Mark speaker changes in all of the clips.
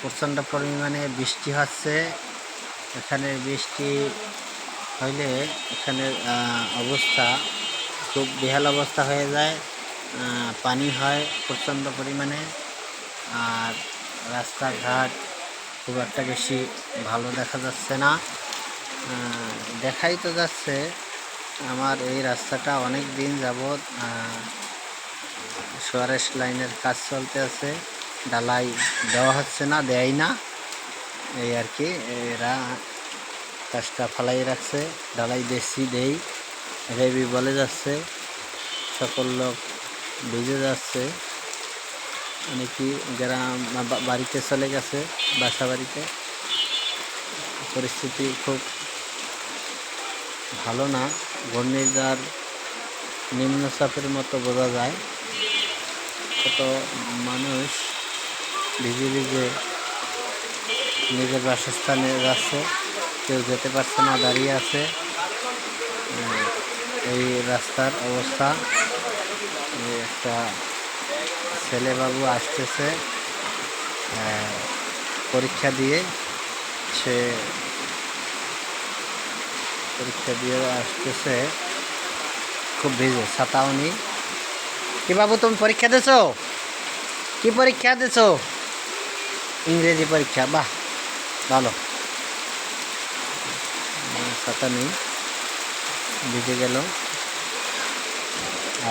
Speaker 1: প্রচণ্ড পরিমাণে বৃষ্টি হচ্ছে। এখানে বৃষ্টি হইলে এখানে অবস্থা খুব বেহাল অবস্থা হয়ে যায়। পানি হয় প্রচণ্ড পরিমাণে। আর রাস্তাঘাট খুব একটা বেশি ভালো দেখা যাচ্ছে না। দেখাই তো যাচ্ছে, আমার এই রাস্তাটা অনেক দিন যাবৎ সোয়ারেস লাইনের কাজ চলতে আছে। ডালাই দেওয়া হচ্ছে না দেয় না। এই আর কি, এরা কাজটা ফালাই রাখছে ডালাই বেশি দেই। রেবি বলে যাচ্ছে, সকল লোক ভিজে যাচ্ছে। অনেকই গ্রাম বাড়িতে চলে গেছে, বাসা বাড়িতে। পরিস্থিতি খুব ভালো না, ঘূর্ণিঝড় নিম্নচাপের মতো বোঝা যায়। কত মানুষ ভিজে ভিজে নিজের বাসস্থানে যাচ্ছে কেউ যেতে পারছে না, দাঁড়িয়ে আছে। এই রাস্তার অবস্থা। একটা ছেলেবাবু আসতেছে পরীক্ষা দিয়ে। সে পরীক্ষা দিয়ে আসতেছে। খুব ভিজে ছাতাও নেই। কি বাবু, তুমি পরীক্ষা দিছো কি পরীক্ষা দিছো ইংরেজি পরীক্ষা, বাহ! ভালো। ছাতা নেই, ভিজে গেল।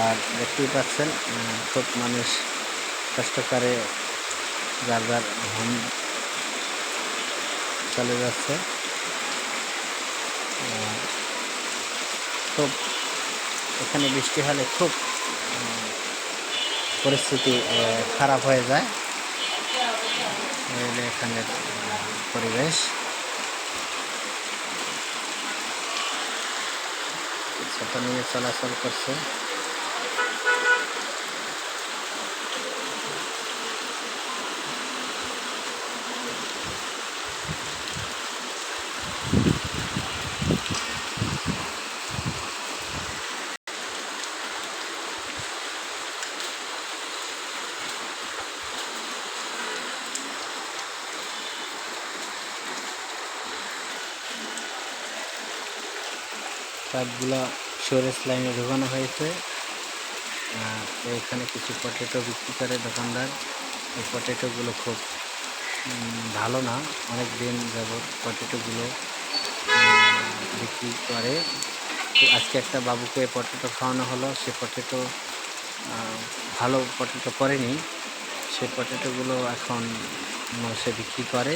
Speaker 1: আর দেখতেই পাচ্ছেন খুব মানুষ কষ্ট করে যার যার হোম চলে যাচ্ছে। খুব এখানে বৃষ্টি হলে খুব পরিস্থিতি খারাপ হয়ে যায়। হলো এখানের পরিবেশ। ছাতা নিয়ে চলাচল করছে। সবগুলো স্টোরেজ লাইনে ঢোকানো হয়েছে। এখানে কিছু পটেটো বিক্রি করে দোকানদার, এই পটেটোগুলো খুব ভালো না। অনেক দিন যাবৎ পটেটোগুলো বিক্রি করে। আজকে একটা বাবুকে পটেটো খাওয়ানো হলো। সে পটেটো ভালো পটেটো করেনি। সে পটেটোগুলো এখন সে বিক্রি করে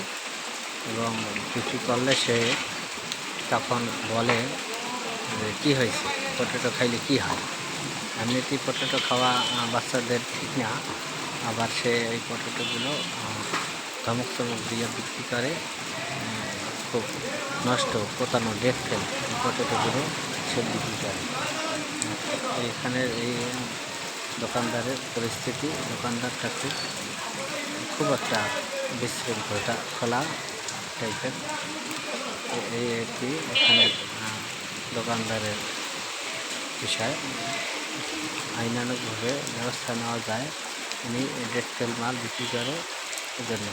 Speaker 1: এবং বিক্রি করলে সে তখন বলে কী হয়েছে? পটেটো খাইলে কি হয়? এমনিতেই পটেটো খাওয়া বাচ্চাদের ঠিক না। আবার সে এই পটেটোগুলো ধমক চমক দিয়ে বিক্রি করে খুব নষ্ট পোতানো ফেল এই পটেটোগুলো সে বিক্রি করে। এখানের এই দোকানদারের পরিস্থিতি, দোকানদারটা খুব খুব একটা বিশৃঙ্খলতা, খোলা টাইপের। এই কি এখানে দোকানদারের বিষয়। আইনানুকভাবে ব্যবস্থা নেওয়া যায়। উনি ফেল মাল বিক্রি করে এজন্য।